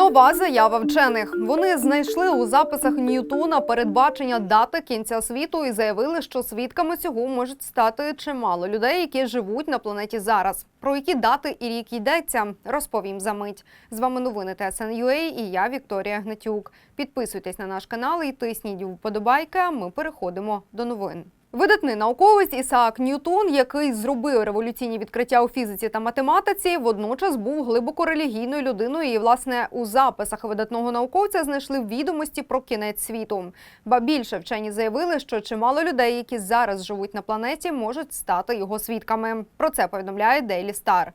Нова заява вчених. Вони знайшли у записах Ньютона передбачення дати кінця світу і заявили, що свідками цього можуть стати чимало людей, які живуть на планеті зараз. Про які дати і рік йдеться, розповім за мить. З вами новини ТСНЮА і я Вікторія Гнатюк. Підписуйтесь на наш канал і тисніть вподобайки. Ми переходимо до новин. Видатний науковець Ісаак Ньютон, який зробив революційні відкриття у фізиці та математиці, водночас був глибоко релігійною людиною. І, власне, у записах видатного науковця знайшли відомості про кінець світу. Ба більше вчені заявили, що чимало людей, які зараз живуть на планеті, можуть стати його свідками. Про це повідомляє Daily Star.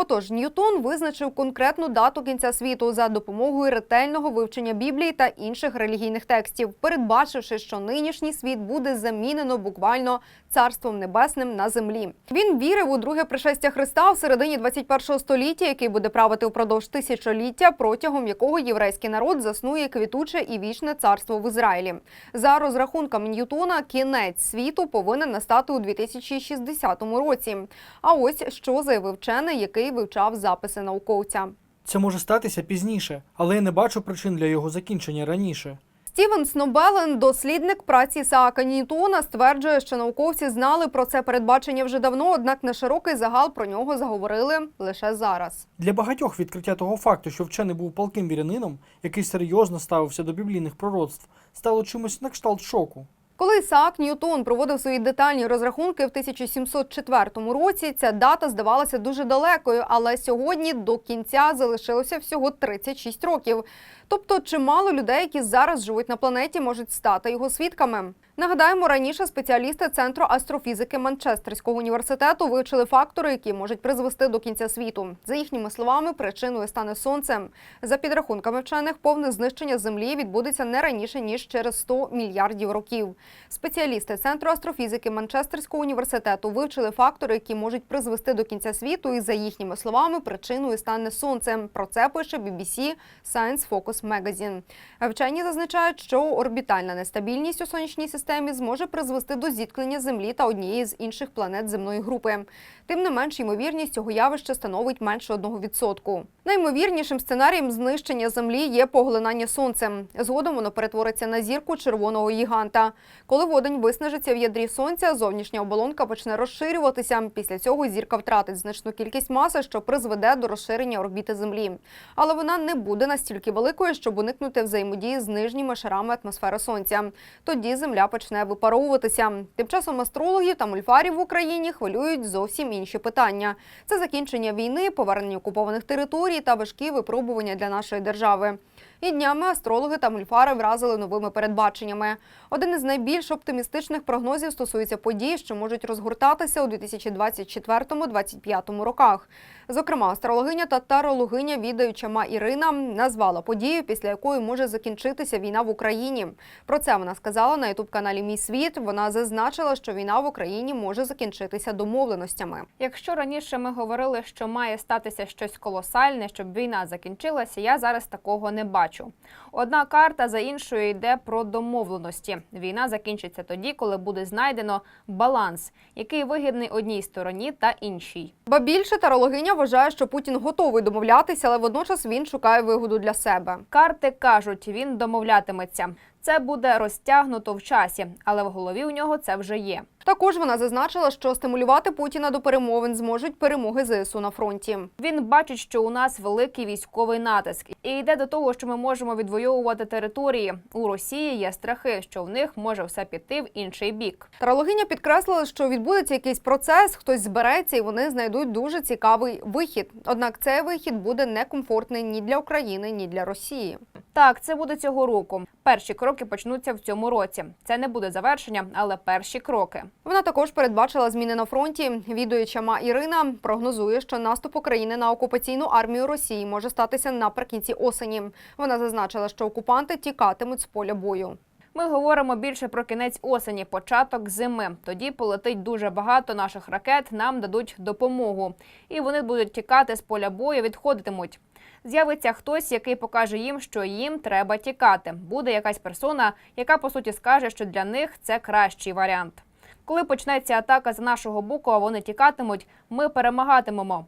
Отож, Ньютон визначив конкретну дату кінця світу за допомогою ретельного вивчення Біблії та інших релігійних текстів, передбачивши, що нинішній світ буде замінено буквально царством небесним на землі. Він вірив у друге пришестя Христа в середині 21 століття, який буде правити впродовж тисячоліття, протягом якого єврейський народ заснує квітуче і вічне царство в Ізраїлі. За розрахунками Ньютона, кінець світу повинен настати у 2060 році. А ось що заявив вчений, який вивчав записи науковця. Це може статися пізніше, але я не бачу причин для його закінчення раніше. Стівен Снобелен, дослідник праці Ісаака Ньютона, стверджує, що науковці знали про це передбачення вже давно, однак на широкий загал про нього заговорили лише зараз. Для багатьох відкриття того факту, що вчений був палким вірянином, який серйозно ставився до біблійних пророцтв, стало чимось на кшталт шоку. Коли Ісаак Ньютон проводив свої детальні розрахунки в 1704 році, ця дата здавалася дуже далекою, але сьогодні до кінця залишилося всього 36 років. Тобто, чимало людей, які зараз живуть на планеті, можуть стати його свідками. Нагадаємо, раніше спеціалісти Центру астрофізики Манчестерського університету вивчили фактори, які можуть призвести до кінця світу. За їхніми словами, причиною стане сонце. За підрахунками вчених, повне знищення землі відбудеться не раніше ніж через 100 мільярдів років. Спеціалісти Центру астрофізики Манчестерського університету вивчили фактори, які можуть призвести до кінця світу. І за їхніми словами, причиною стане сонце. Про це пише BBC Science Focus Magazine. Вчені зазначають, що орбітальна нестабільність у сонячній системі зможе призвести до зіткнення Землі та однієї з інших планет земної групи. Тим не менш, ймовірність цього явища становить менше 1%. Наймовірнішим сценарієм знищення Землі є поглинання сонцем. Згодом воно перетвориться на зірку червоного гіганта. Коли водень виснажиться в ядрі сонця, зовнішня оболонка почне розширюватися. Після цього зірка втратить значну кількість маси, що призведе до розширення орбіти Землі. Але вона не буде настільки великою, щоб уникнути взаємодії з нижніми шарами атмосфери сонця. Тоді Земля почне випаровуватися. Тим часом астрологів та мульфарів в Україні хвилюють зовсім інші питання: це закінчення війни, повернення окупованих територій та важкі випробування для нашої держави. І днями астрологи та мульфари вразили новими передбаченнями. Один із найбільш оптимістичних прогнозів стосується подій, що можуть розгортатися у 2024-2025 роках. Зокрема, астрологиня та тарологиня відаюча Ма Ірина назвала подію, після якої може закінчитися війна в Україні. Про це вона сказала на ютуб-каналі Мій світ. Вона зазначила, що війна в Україні може закінчитися домовленостями. Якщо раніше ми говорили, що має статися щось колосальне, щоб війна закінчилася, я зараз такого не бачу. Одна карта за іншою йде про домовленості. Війна закінчиться тоді, коли буде знайдено баланс, який вигідний одній стороні та іншій. Ба більше тарологиня вважає, що Путін готовий домовлятися, але водночас він шукає вигоду для себе. Карти кажуть, він домовлятиметься. Це буде розтягнуто в часі, але в голові у нього це вже є. Також вона зазначила, що стимулювати Путіна до перемовин зможуть перемоги ЗСУ на фронті. Він бачить, що у нас великий військовий натиск, і йде до того, що ми можемо відвоювати території. У Росії є страхи, що в них може все піти в інший бік. Тарологиня підкреслила, що відбудеться якийсь процес, хтось збереться і вони знайдуть дуже цікавий вихід. Однак цей вихід буде некомфортний ні для України, ні для Росії. Так, це буде цього року. Перші кроки почнуться в цьому році. Це не буде завершення, але перші кроки. Вона також передбачила зміни на фронті. Відуюча ма Ірина прогнозує, що наступ України на окупаційну армію Росії може статися наприкінці осені. Вона зазначила, що окупанти тікатимуть з поля бою. Ми говоримо більше про кінець осені, початок зими. Тоді полетить дуже багато наших ракет, нам дадуть допомогу, і вони будуть тікати з поля бою, відходитимуть. З'явиться хтось, який покаже їм, що їм треба тікати. Буде якась персона, яка по суті скаже, що для них це кращий варіант. Коли почнеться атака з нашого боку, а вони тікатимуть, ми перемагатимемо.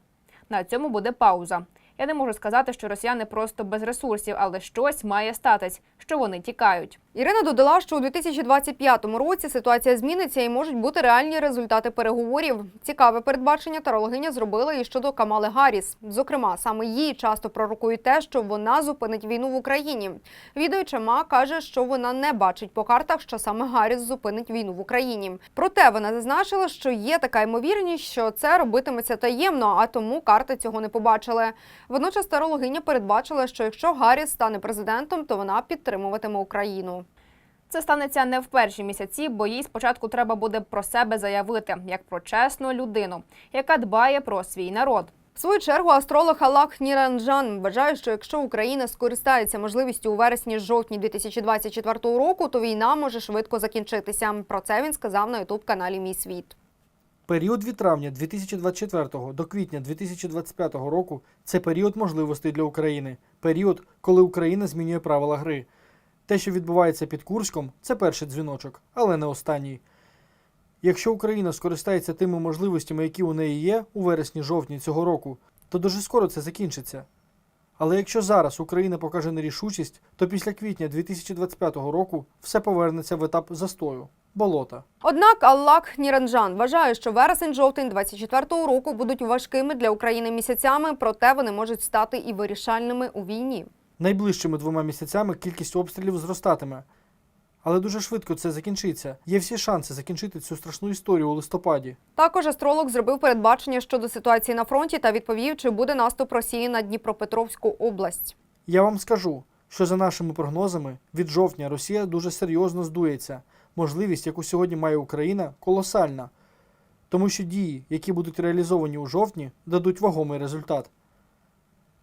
На цьому буде пауза. Я не можу сказати, що росіяни просто без ресурсів, але щось має статись, що вони тікають. Ірина додала, що у 2025 році ситуація зміниться і можуть бути реальні результати переговорів. Цікаве передбачення тарологиня зробила і щодо Камали Гарріс. Зокрема, саме їй часто пророкують те, що вона зупинить війну в Україні. Відео Чама каже, що вона не бачить по картах, що саме Гарріс зупинить війну в Україні. Проте вона зазначила, що є така ймовірність, що це робитиметься таємно, а тому карти цього не побачили. Водночас тарологиня передбачила, що якщо Гарріс стане президентом, то вона підтримуватиме Україну. Це станеться не в перші місяці, бо їй спочатку треба буде про себе заявити як про чесну людину, яка дбає про свій народ. В свою чергу астролог Аллах Ніранджан вважає, що якщо Україна скористається можливістю у вересні-жовтні 2024 року, то війна може швидко закінчитися. Про це він сказав на ютуб каналі Мій світ. Період від травня 2024 до квітня 2025 року це період можливостей для України. Період, коли Україна змінює правила гри. Те, що відбувається під Курськом, це перший дзвіночок, але не останній. Якщо Україна скористається тими можливостями, які у неї є у вересні-жовтні цього року, то дуже скоро це закінчиться. Але якщо зараз Україна покаже нерішучість, то після квітня 2025 року все повернеться в етап застою болота. Однак Аллах Ніранджан вважає, що вересень-жовтень 2024 року будуть важкими для України місяцями, проте вони можуть стати і вирішальними у війні. Найближчими двома місяцями кількість обстрілів зростатиме. Але дуже швидко це закінчиться. Є всі шанси закінчити цю страшну історію у листопаді. Також астролог зробив передбачення щодо ситуації на фронті та відповів, чи буде наступ Росії на Дніпропетровську область. Я вам скажу, що за нашими прогнозами, від жовтня Росія дуже серйозно здується. Можливість, яку сьогодні має Україна, колосальна. Тому що дії, які будуть реалізовані у жовтні, дадуть вагомий результат.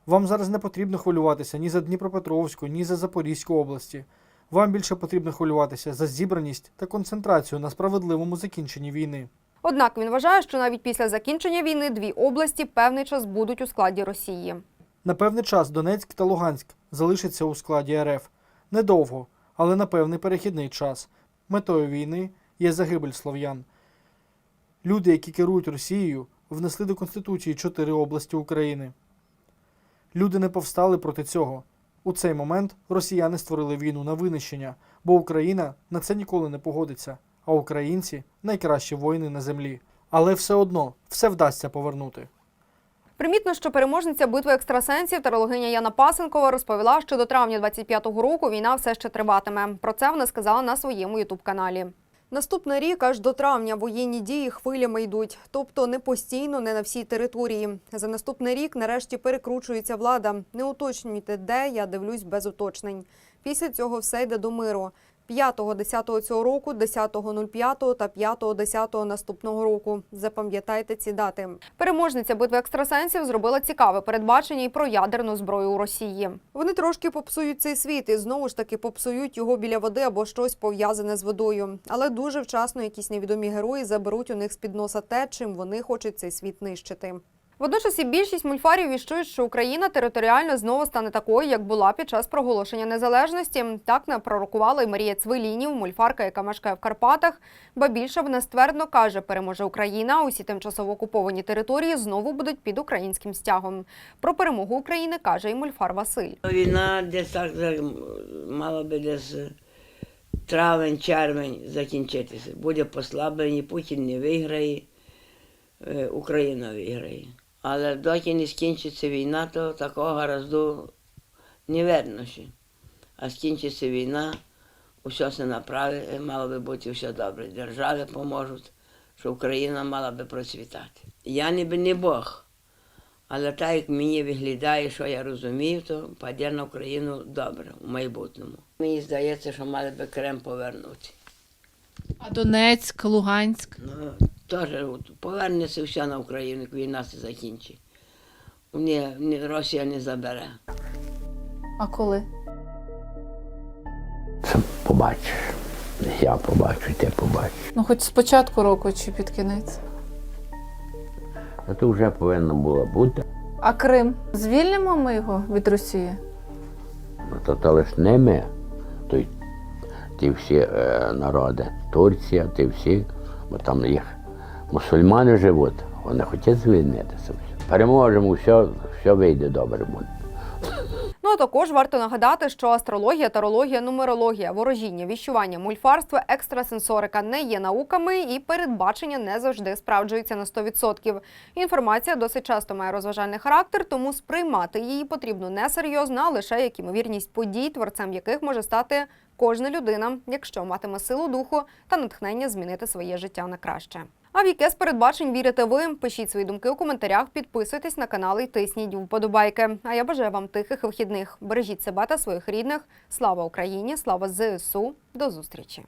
Вам зараз не потрібно хвилюватися ні за Дніпропетровську, ні за Запорізьку області. Вам більше потрібно хвилюватися за зібраність та концентрацію на справедливому закінченні війни. Однак він вважає, що навіть після закінчення війни дві області певний час будуть у складі Росії. На певний час Донецьк та Луганськ залишаться у складі РФ. Недовго, але на певний перехідний час. Метою війни є загибель слов'ян. Люди, які керують Росією, внесли до Конституції чотири області України. Люди не повстали проти цього. У цей момент росіяни створили війну на винищення, бо Україна на це ніколи не погодиться, а українці найкращі воїни на землі. Але все одно все вдасться повернути. Примітно, що переможниця битви екстрасенсів тарологиня Яна Пасенкова розповіла, що до травня 25-го року війна все ще триватиме. Про це вона сказала на своєму ютуб-каналі. Наступний рік аж до травня воєнні дії хвилями йдуть, тобто не постійно, не на всій території. За наступний рік нарешті перекручується влада. Не уточнюйте, де я дивлюсь без уточнень. Після цього все йде до миру. 5-10 цього року, 10.05 та 5-10 наступного року. Запам'ятайте ці дати. Переможниця битви екстрасенсів зробила цікаве передбачення і про ядерну зброю у Росії. Вони трошки попсують цей світ і знову ж таки попсують його біля води або щось пов'язане з водою. Але дуже вчасно якісь невідомі герої заберуть у них з під носа те, чим вони хочуть цей світ нищити. Водночас і більшість мульфарів віщують, що Україна територіально знову стане такою, як була під час проголошення незалежності. Так не пророкувала і Марія Цвилінів, мульфарка, яка мешкає в Карпатах. Ба більше вона ствердно каже, переможе Україна. Усі тимчасово окуповані території знову будуть під українським стягом. Про перемогу України каже і мульфар Василь. Війна десь так мала би десь травень, червень закінчитися. Буде послаблення, Путін не виграє, е, Україна виграє. Але доки не скінчиться війна, то такого гаразду не видно ще. А скінчиться війна, усе се направить, мало би бути все добре. Держави поможуть, що Україна мала би процвітати. Я ніби не Бог. Але так як мені виглядає, що я розумію, то паде на Україну добре у майбутньому. Мені здається, що мали би Крем повернути. А Донецьк, Луганськ. Ну, теж от повернеться все на Україну, як війна се закінчить. Ні, ні, Росія не забере. А коли? Це побачиш. Я побачу, ти побачиш. Ну, хоч з початку року чи під кінець. А то вже повинно було бути. А Крим? Звільнимо ми його від Росії? Ну, то, то лиш не ми, то й ті всі е, народи, Турція, ті всі, бо там їх мусульмани живуть, вони хочуть звільнитися. Переможемо, все, все вийде добре буде. Ну а також варто нагадати, що астрологія, тарологія, нумерологія, ворожіння, віщування, мульфарство, екстрасенсорика не є науками, і передбачення не завжди справджуються на 100%. Інформація досить часто має розважальний характер, тому сприймати її потрібно не серйозно, а лише як імовірність подій, творцем яких може стати кожна людина, якщо матиме силу духу та натхнення змінити своє життя на краще. А в яке з передбачень вірите ви? Пишіть свої думки у коментарях, підписуйтесь на канал і тисніть вподобайки. А я бажаю вам тихих вихідних. Бережіть себе та своїх рідних. Слава Україні! Слава ЗСУ! До зустрічі!